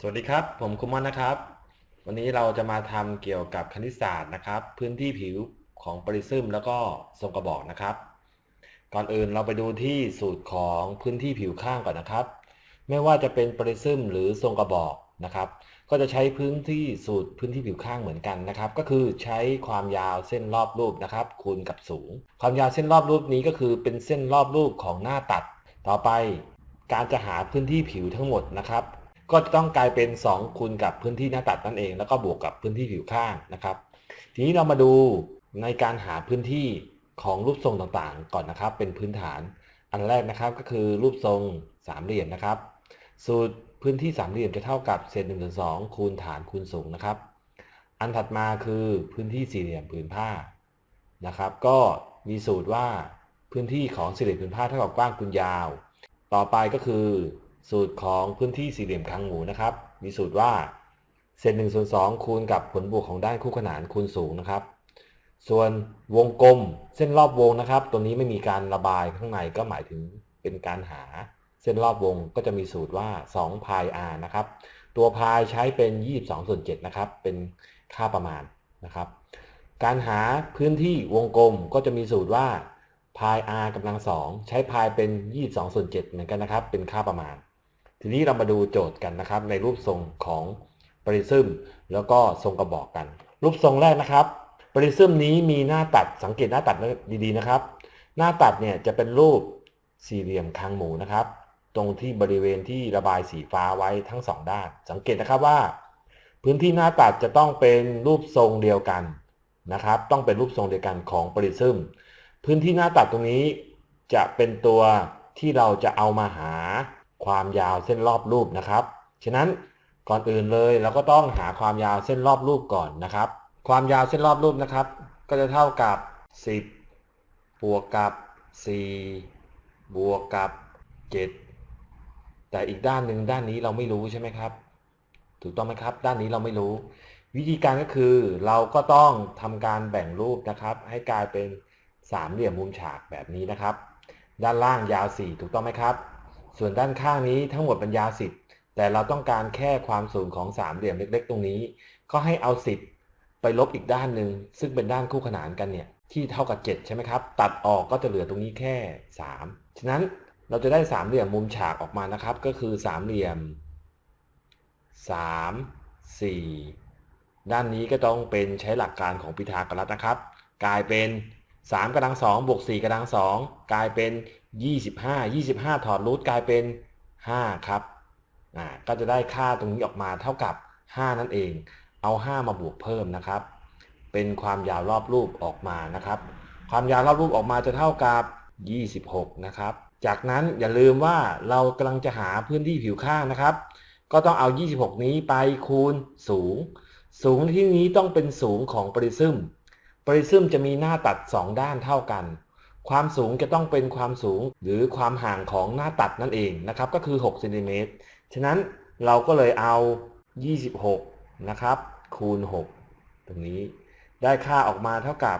สวัสดีครับ ผมคุมอนนะครับ วันนี้เราจะมาทำเกี่ยวกับคณิตศาสตร์นะครับ พื้นที่ผิวของปริซึมแล้วก็ทรงกระบอกนะครับ ก่อนอื่นเราไปดูที่สูตรของพื้นที่ผิวข้างก่อนนะครับ ไม่ว่าจะเป็นปริซึมหรือทรงกระบอกนะครับ ก็จะใช้พื้นที่สูตรพื้นที่ผิวข้างเหมือนกันนะครับ ก็คือใช้ความยาวเส้นรอบรูปนะครับ คูณกับสูง ความยาวเส้นรอบรูปนี้ก็คือเป็นเส้นรอบรูปของหน้าตัด ต่อไปการจะหาพื้นที่ผิวทั้งหมดนะครับ ก็จะต้องกลายเป็น 2 คูณกับพื้นที่หน้าตัดนั่นเอง แล้วก็บวกกับพื้นที่ผิวข้างนะครับ ทีนี้เรามาดูในการหาพื้นที่ของรูปทรงต่างๆ ก่อนนะครับ เป็นพื้นฐาน อันแรกนะครับก็คือรูปทรงสามเหลี่ยมนะครับ สูตรพื้นที่สามเหลี่ยมจะเท่ากับเศษหนึ่งส่วนสองคูณฐานคูณสูงนะครับ อันถัดมาคือพื้นที่สี่เหลี่ยมผืนผ้านะครับ ก็มีสูตรว่าพื้นที่ของสี่เหลี่ยมผืนผ้าเท่ากับกว้างคูณยาว ต่อไปก็คือ สูตรของพื้นที่สี่เหลี่ยมคางหมูนะครับ มีสูตรว่าเศษหนึ่งส่วนสองคูณกับผลบวกของด้านคู่ขนานคูณสูงนะครับ ส่วนวงกลมเส้นรอบวงนะครับ ตัวนี้ไม่มีการระบายข้างในก็หมายถึงเป็นการหาเส้นรอบวงก็จะมีสูตรว่า2พาย r นะครับ ตัวพายใช้เป็น 22ส่วน7นะครับ เป็นค่าประมาณนะครับ การหาพื้นที่วงกลมก็จะมีสูตรว่าพาย r กำลังสองใช้พายเป็น 22ส่วน7เหมือนกันนะครับ เป็นค่าประมาณ ทีนี้เรามาดูโจทย์กันนะครับ ในรูปทรงของปริซึมแล้วก็ทรงกระบอกกัน รูปทรงแรกนะครับปริซึมนี้มีหน้าตัดสังเกตหน้าตัดดีๆนะครับ หน้าตัดเนี่ยจะเป็นรูปสี่เหลี่ยมคางหมูนะครับ ตรงที่บริเวณที่ระบายสีฟ้าไว้ทั้งสองด้าน สังเกตนะครับว่า พื้นที่หน้าตัดจะต้องเป็นรูปทรงเดียวกันนะครับ ต้องเป็นรูปทรงเดียวกันของปริซึมพื้นที่หน้าตัดตรงนี้จะเป็นตัวที่เราจะเอามาหา ความยาวเส้นรอบรูปนะครับ ฉะนั้นก่อนอื่นเลยเราก็ต้องหาความยาวเส้นรอบรูปก่อนนะครับ ความยาวเส้นรอบรูปนะครับ ก็จะเท่ากับ 10 บวกกับ 4 บวกกับ 7 แต่อีกด้านหนึ่งด้านนี้เราไม่รู้ใช่ไหมครับ ถูกต้องไหมครับ ด้านนี้เราไม่รู้ วิธีการก็คือเราก็ต้องทำการแบ่งรูปนะครับ ให้กลายเป็นสามเหลี่ยมมุมฉากแบบนี้นะครับ ด้านล่างยาว 4 ถูกต้องไหมครับ ส่วนด้านข้างนี้ทั้งหมดเป็นยาว10 แต่เราต้องการแค่ความสูงของสามเหลี่ยมเล็ก ๆ ตรงนี้ ก็ให้เอา 10 ไปลบอีกด้านหนึ่งซึ่งเป็นด้านคู่ขนานกันเนี่ยที่เท่ากับ 7 ใช่ไหมครับ ตัดออกก็จะเหลือตรงนี้แค่ 3 ฉะนั้นเราจะได้สามเหลี่ยมมุมฉากออกมานะครับ ก็คือสามเหลี่ยม 3 4 ด้านนี้ก็ต้องเป็นใช้หลักการของพีทาโกรัสนะครับ กลายเป็น 3กำลัง2บวก4กำลัง2กลายเป็น 25 25 ถอดรูทกลายเป็น 5 ครับอ่าก็จะได้ค่าตรงนี้ออกมาเท่ากับ 5 นั่นเอง เอา 5 มาบวกเพิ่มนะครับ เป็นความยาวรอบรูปออกมานะครับ ความยาวรอบรูปออกมาจะเท่ากับ 26 นะครับ จากนั้นอย่าลืมว่าเรากำลังจะหาพื้นที่ผิวข้างนะครับ ก็ต้องเอา 26 นี้ไปคูณสูง สูงที่นี้ต้องเป็นสูงของปริซึม ปริซึมจะมีหน้าตัด 2 ด้านเท่ากัน ความสูงจะต้องเป็นความสูงหรือความห่างของหน้าตัดนั่นเองนะครับก็คือ6เซนติเมตรฉะนั้นเราก็เลยเอา 26 นะครับ คูณ 6 ตรงนี้ได้ค่าออกมาเท่ากับ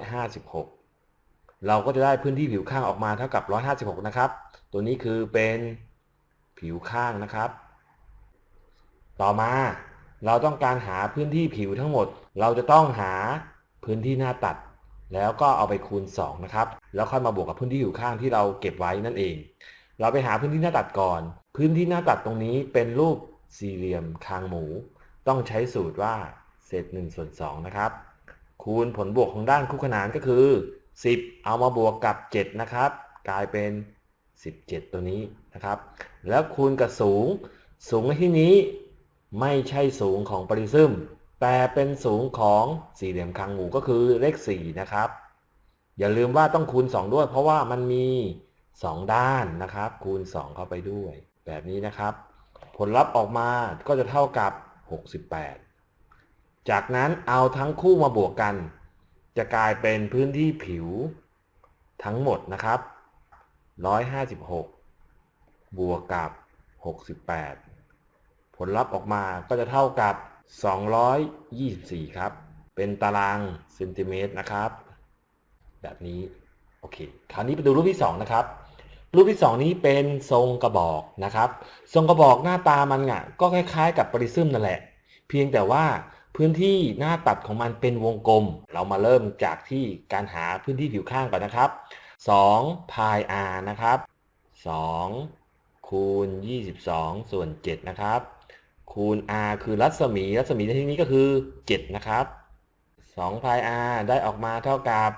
156 เราก็จะได้พื้นที่ผิวข้างออกมาเท่ากับ 156 นะครับ ตัวนี้คือเป็นผิวข้างนะครับ ต่อมาเราต้องการหาพื้นที่ผิวทั้งหมด เราจะต้องหา พื้นที่หน้าตัด แล้วก็เอาไปคูณ 2 นะครับ แล้วค่อยมาบวกกับพื้นที่ผิวข้างที่เราเก็บไว้นั่นเอง เราไปหาพื้นที่หน้าตัดก่อน พื้นที่หน้าตัดตรงนี้เป็นรูปสี่เหลี่ยมคางหมู ต้องใช้สูตรว่าเศษ1ส่วน2นะครับ คูณผลบวกของด้านคู่ขนานก็คือ 10 เอามาบวกกับ 7 นะครับ กลายเป็น 17 ตัวนี้นะครับ แล้วคูณกับสูง สูงในที่นี้ไม่ใช่สูงของปริซึม แต่เป็นสูงของสี่เหลี่ยมคางหมูก็คือเลข4นะครับ อย่าลืมว่าต้องคูณ 2 ด้วย เพราะว่ามันมี 2 ด้านนะครับ คูณ 2 เข้าไปด้วย แบบนี้นะครับ ผลลัพธ์ออกมาก็จะเท่ากับ 68 จากนั้นเอาทั้งคู่มาบวกกัน จะกลายเป็นพื้นที่ผิว ทั้งหมดนะครับ 156 บวกกับ 68 ผลลัพธ์ออกมาก็จะเท่ากับ 224 ครับ เป็นตารางเซนติเมตรนะครับ แบบนี้ โอเค คราวนี้ไปดูรูปที่ 2 นะครับ รูปที่สองนี้เป็นทรงกระบอกนะครับ ทรงกระบอกหน้าตามันอะ ก็คล้ายๆ กับปริซึมนั่นแหละ เพียงแต่ว่าพื้นที่หน้าตัดของมันเป็นวงกลม เรามาเริ่มจากที่การหาพื้นที่ผิวข้างก่อนนะครับ2พาย r นะครับ 2 คูณ 22 ส่วน 7 นะครับ คูณ r คือรัศมี รัศมีในที่นี้ก็คือ 7 นะครับ2พาย r ได้ออกมาเท่ากับ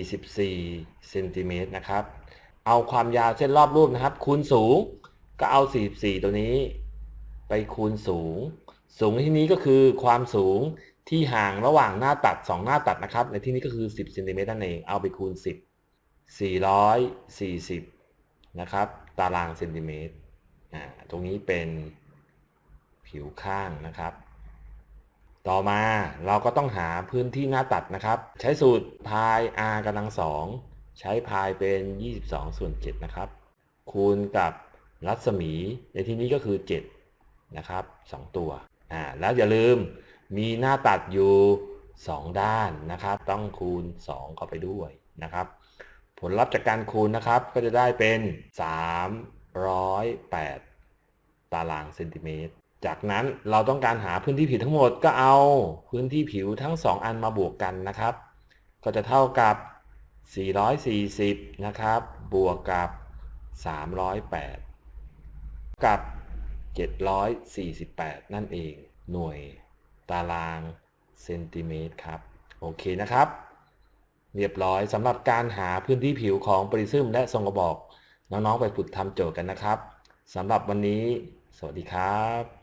44เซนติเมตรนะครับ เอาความยาวเส้นรอบรูปนะครับ คูณสูงก็เอา 44 ตัวนี้ ไปคูณสูง สูงในที่นี้ก็คือความสูงที่ห่างระหว่างหน้าตัด 2 หน้าตัดนะครับ ในที่นี้ก็คือ 10เซนติเมตรนั่นเอง เอาไปคูณ 10 440 นะครับ ตารางเซนติเมตรอ่าตรงนี้เป็น ผิวข้างนะครับ ต่อมาเราก็ต้องหาพื้นที่หน้าตัดนะครับ ใช้สูตรพาย r กำลังสองใช้พายเป็น 22 ส่วน 7 นะครับ คูณกับรัศมี ในที่นี้ก็คือ 7 นะครับ 2 ตัวอ่าแล้วอย่าลืมมีหน้าตัดอยู่ 2 ด้านนะครับ ต้องคูณ 2 เข้าไปด้วยนะครับ ผลลัพธ์จากการคูณนะครับก็จะได้เป็น 308 ตารางเซนติเมตร จากนั้นเราต้องการหาพื้นที่ผิวทั้งหมดก็เอาพื้นที่ผิวทั้ง 2 อันมาบวกกันนะครับ ก็จะเท่ากับ 440 นะครับ บวกกับ 308 กับ 748 นั่นเอง หน่วยตารางเซนติเมตรครับ โอเคนะครับ เรียบร้อยสำหรับการหาพื้นที่ผิวของปริซึมและทรงกระบอก น้องๆไปฝึกทำโจทย์กันนะครับสำหรับวันนี้ สวัสดีครับ